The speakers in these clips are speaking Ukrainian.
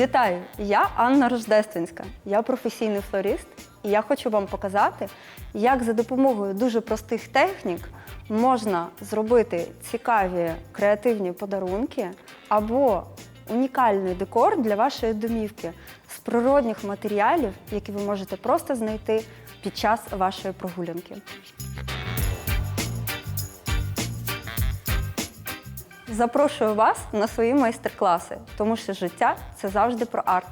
Вітаю! Я Анна Рождественська. Я професійний флорист, і я хочу вам показати, як за допомогою дуже простих технік можна зробити цікаві креативні подарунки або унікальний декор для вашої домівки з природних матеріалів, які ви можете просто знайти під час вашої прогулянки. Запрошую вас на свої майстер-класи, тому що життя це завжди про арт.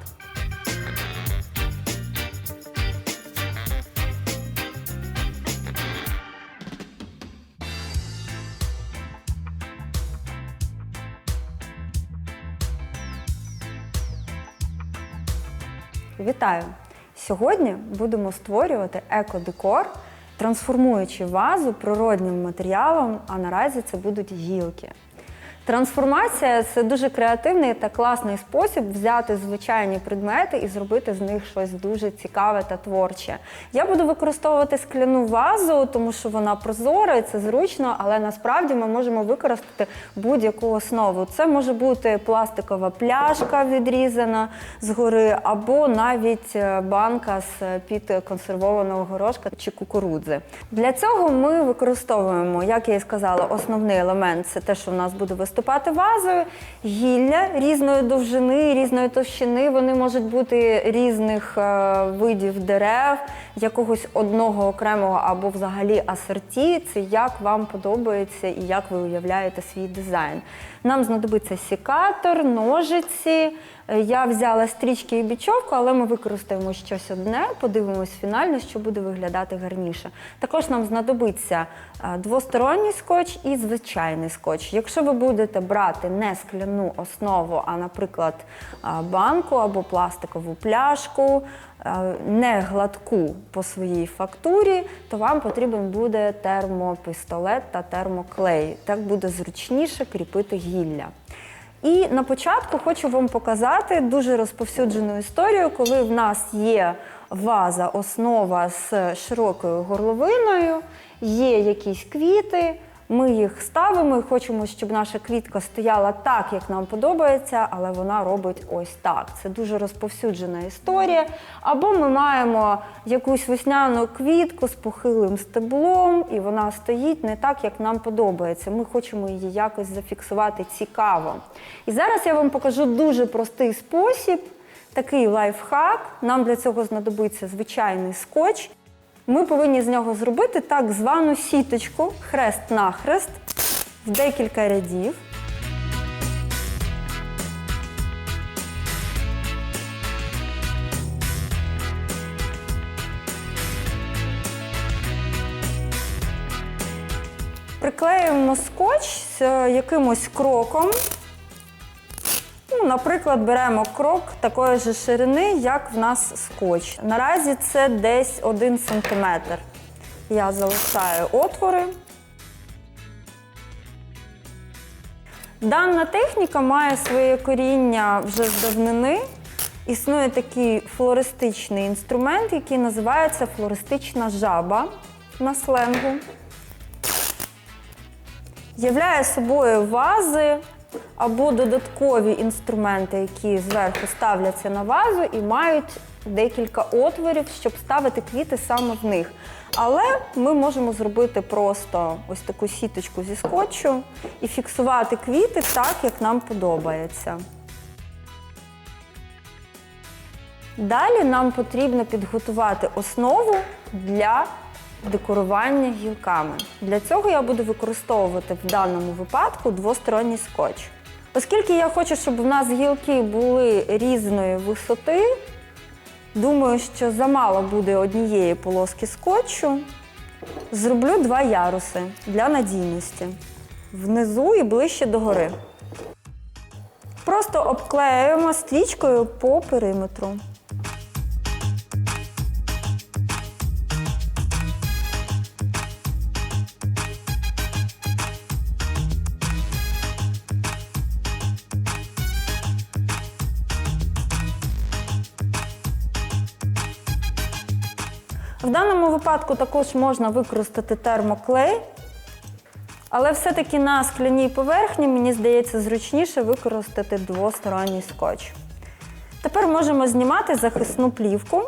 Вітаю! Сьогодні будемо створювати екодекор, трансформуючи вазу природнім матеріалом, а наразі це будуть гілки. Трансформація це дуже креативний та класний спосіб взяти звичайні предмети і зробити з них щось дуже цікаве та творче. Я буду використовувати скляну вазу, тому що вона прозора і це зручно, але насправді ми можемо використати будь-яку основу. Це може бути пластикова пляшка відрізана згори, або навіть е, банка з під консервованого горошка чи кукурудзи. Для цього ми використовуємо, як я і сказала, основний елемент це те, що в нас буде виступати вазою, гілля різної довжини, різної товщини. Вони можуть бути різних е, видів дерев, якогось одного окремого або взагалі асорті. Це як вам подобається і як ви уявляєте свій дизайн. Нам знадобиться сікатор, ножиці. Е, Я взяла стрічки і бічовку, але ми використаємо щось одне, подивимось фінально, що буде виглядати гарніше. Також нам знадобиться е, двосторонній скотч і звичайний скотч. Якщо ви будете брати не скляну основу, а, наприклад, е, банку або пластикову пляшку, не гладку по своїй фактурі, то вам потрібен буде термопістолет та термоклей. Так буде зручніше кріпити гілля. І на початку хочу вам показати дуже розповсюджену історію, коли в нас є ваза, основа з широкою горловиною, є якісь квіти. Ми їх ставимо і хочемо, щоб наша квітка стояла так, як нам подобається, але вона робить ось так. Це дуже розповсюджена історія. Або ми маємо якусь весняну квітку з похилим стеблом, і вона стоїть не так, як нам подобається. Ми хочемо її якось зафіксувати цікаво. І зараз я вам покажу дуже простий спосіб, такий лайфхак. Нам для цього знадобиться звичайний скотч. Ми повинні з нього зробити так звану сіточку хрест-нахрест в декілька рядів. Приклеюємо скотч з е, якимось кроком. Ну, наприклад, беремо крок такої ж ширини, як в нас скотч. Наразі це десь 1 см. Я залишаю отвори. Дана техніка має своє коріння вже з давнини. Існує такий флористичний інструмент, який називається флористична жаба на сленгу. Являє собою вази або додаткові інструменти, які зверху ставляться на вазу і мають декілька отворів, щоб ставити квіти саме в них. Але ми можемо зробити просто ось таку сіточку зі скотчу і фіксувати квіти так, як нам подобається. Далі нам потрібно підготувати основу для декорування гілками. Для цього я буду використовувати в даному випадку двосторонній скотч. Оскільки я хочу, щоб в нас гілки були різної висоти, думаю, що замало буде однієї полоски скотчу. Зроблю два яруси для надійності. Внизу і ближче до гори. Просто обклеюємо стрічкою по периметру. Випадку також можна використати термоклей, але все-таки на скляній поверхні, мені здається, зручніше використати двосторонній скотч. Тепер можемо знімати захисну плівку.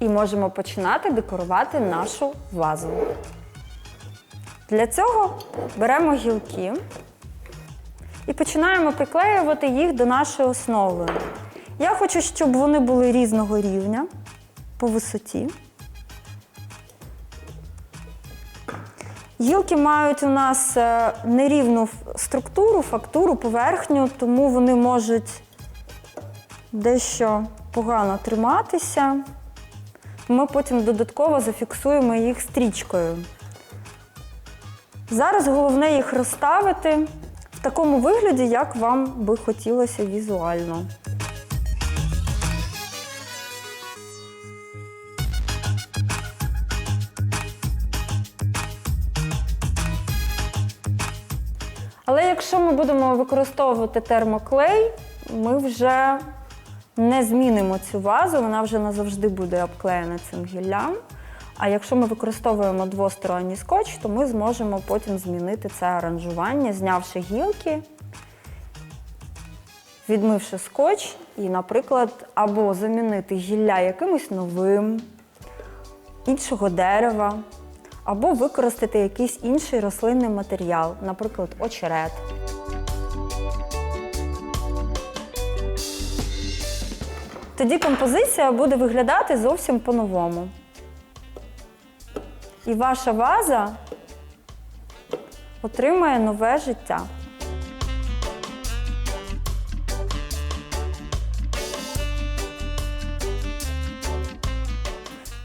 І можемо починати декорувати нашу вазу. Для цього беремо гілки і починаємо приклеювати їх до нашої основи. Я хочу, щоб вони були різного рівня по висоті. Гілки мають у нас е, нерівну структуру, фактуру, поверхню, тому вони можуть дещо погано триматися. Ми потім додатково зафіксуємо їх стрічкою. Зараз головне їх розставити в такому вигляді, як вам би хотілося візуально. Але якщо ми будемо використовувати термоклей, ми вже не змінимо цю вазу, вона вже назавжди буде обклеєна цим гіллям. А якщо ми використовуємо двосторонній скотч, то ми зможемо потім змінити це аранжування, знявши гілки, відмивши скотч і, наприклад, або замінити гілля якимось новим, іншого дерева, або використати якийсь інший рослинний матеріал, наприклад, очерет. Тоді композиція буде виглядати зовсім по-новому. І ваша ваза отримає нове життя.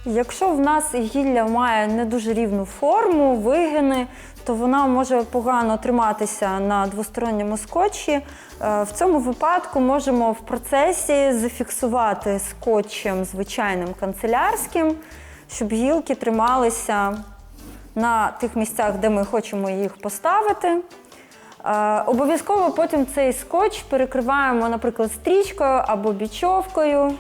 Якщо в нас гілля має не дуже рівну форму, вигини, то вона може погано триматися на двосторонньому скотчі. Е, В цьому випадку можемо в процесі зафіксувати скотчем звичайним канцелярським, щоб гілки трималися на тих місцях, де ми хочемо їх поставити. Е, Обов'язково потім цей скотч перекриваємо, наприклад, стрічкою або бічовкою.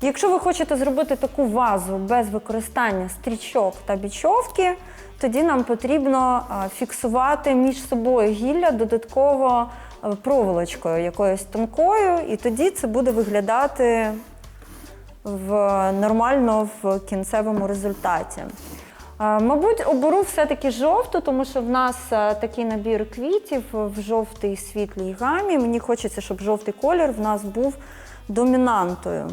Якщо ви хочете зробити таку вазу без використання стрічок та бічовки, тоді нам потрібно фіксувати між собою гілля додатково е, проволочкою якоюсь тонкою, і тоді це буде виглядати в, нормально в кінцевому результаті. Мабуть, оберу все-таки жовту, тому що в нас е, такий набір квітів в жовтій світлій гамі. Мені хочеться, щоб жовтий колір в нас був домінантою.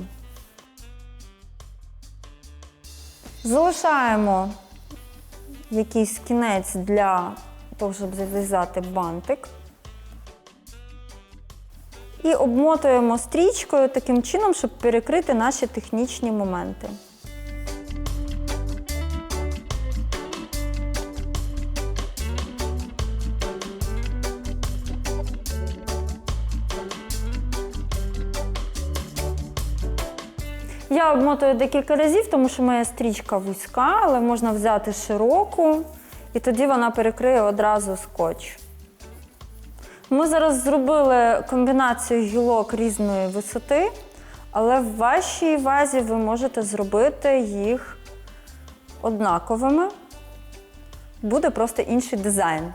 Залишаємо якийсь кінець для того, щоб зав'язати бантик. І обмотуємо стрічкою таким чином, щоб перекрити наші технічні моменти. Я обмотую декілька разів, тому що моя стрічка вузька, але можна взяти широку, і тоді вона перекриє одразу скотч. Ми зараз зробили комбінацію гілок різної висоти, але в вашій вазі ви можете зробити їх однаковими. Буде просто інший дизайн.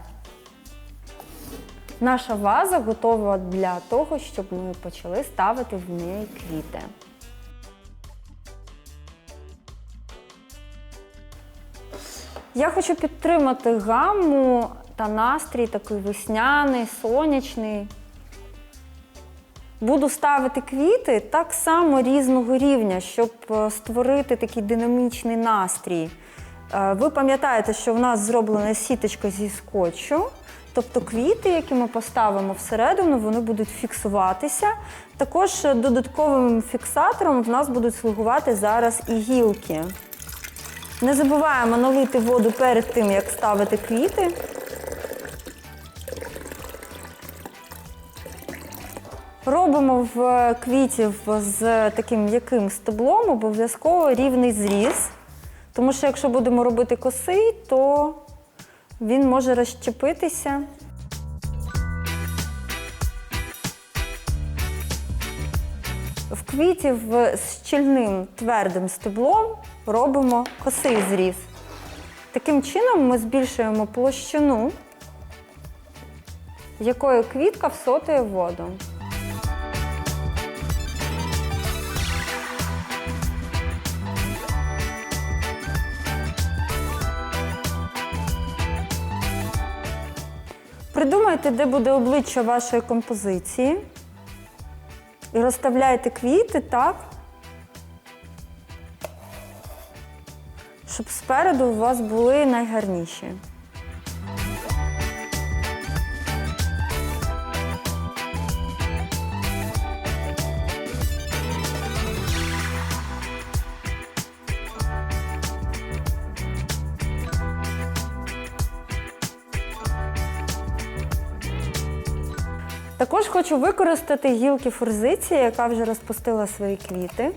Наша ваза готова для того, щоб ми почали ставити в неї квіти. Я хочу підтримати гамму та настрій такий весняний, сонячний. Буду ставити квіти так само різного рівня, щоб е, створити такий динамічний настрій. Е, Ви пам'ятаєте, що в нас зроблена сіточка зі скотчу, тобто квіти, які ми поставимо всередину, вони будуть фіксуватися. Також е, додатковим фіксатором в нас будуть слугувати зараз і гілки. Не забуваємо налити воду перед тим, як ставити квіти. Робимо в квітів з таким м'яким стеблом обов'язково рівний зріз. Тому що якщо будемо робити косий, то він може розщепитися. В квітів з щільним твердим стеблом робимо косий зріз. Таким чином ми збільшуємо площину, якою квітка всотує воду. Придумайте, де буде обличчя вашої композиції. І розставляйте квіти так, щоб спереду у вас були найгарніші. Також хочу використати гілки форзиції, яка вже розпустила свої квіти.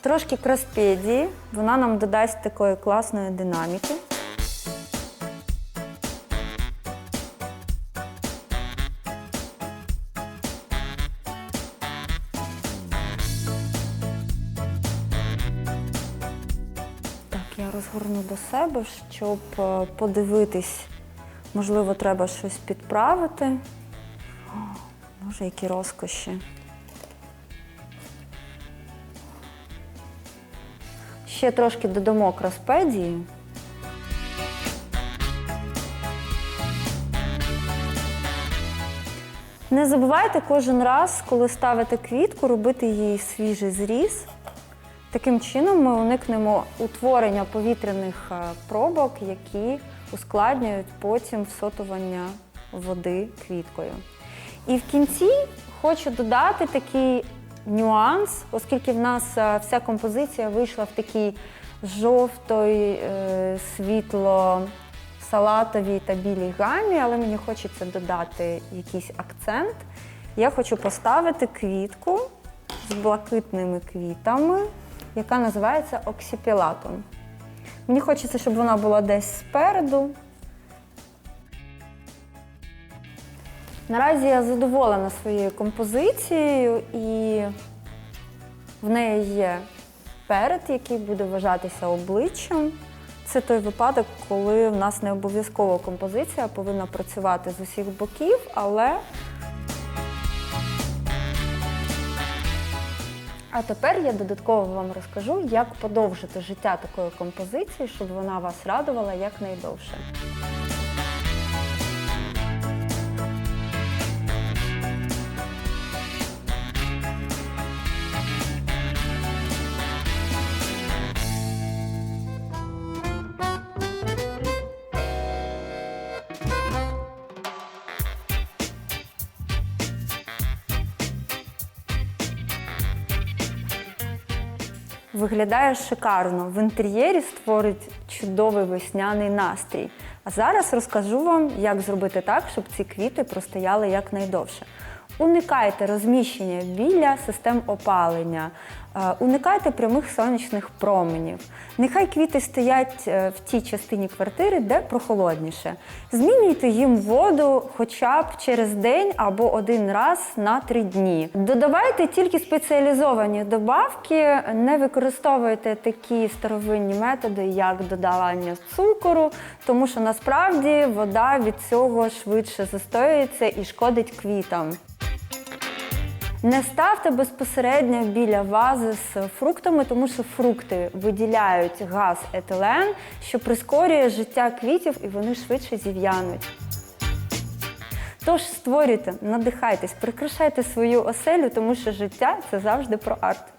Трошки краспедії, вона нам додасть такої класної динаміки. Так, я розгорну до себе, щоб е, подивитись, можливо, треба щось підправити. О, Боже, які розкоші. Ще трошки додамо краспедії. Не забувайте кожен раз, коли ставите квітку, робити їй свіжий зріз. Таким чином ми уникнемо утворення повітряних е, пробок, які ускладнюють потім всотування води квіткою. І в кінці хочу додати такий нюанс, оскільки в нас е, вся композиція вийшла в такій жовтої, е, світло салатовій та білій гамі, але мені хочеться додати якийсь акцент. Я хочу поставити квітку з блакитними квітами, яка називається оксіпілатум. Мені хочеться, щоб вона була десь спереду. Наразі я задоволена своєю композицією і в неї є перед, який буде вважатися обличчям. Це той випадок, коли в нас не обов'язково композиція повинна працювати з усіх боків, але. А тепер я додатково вам розкажу, як подовжити життя такої композиції, щоб вона вас радувала якнайдовше. Виглядає шикарно. В інтер'єрі створить чудовий весняний настрій. А зараз розкажу вам, як зробити так, щоб ці квіти простояли якнайдовше. Уникайте розміщення біля систем опалення, е, уникайте прямих сонячних променів. Нехай квіти стоять е, в тій частині квартири, де прохолодніше. Змінюйте їм воду хоча б через день або один раз на три дні. Додавайте тільки спеціалізовані добавки, не використовуйте такі старовинні методи, як додавання цукору, тому що насправді вода від цього швидше застоюється і шкодить квітам. Не ставте безпосередньо біля вази з фруктами, тому що фрукти виділяють газ етилен, що прискорює життя квітів і вони швидше зів'януть. Тож створюйте, надихайтесь, прикрашайте свою оселю, тому що життя це завжди про арт.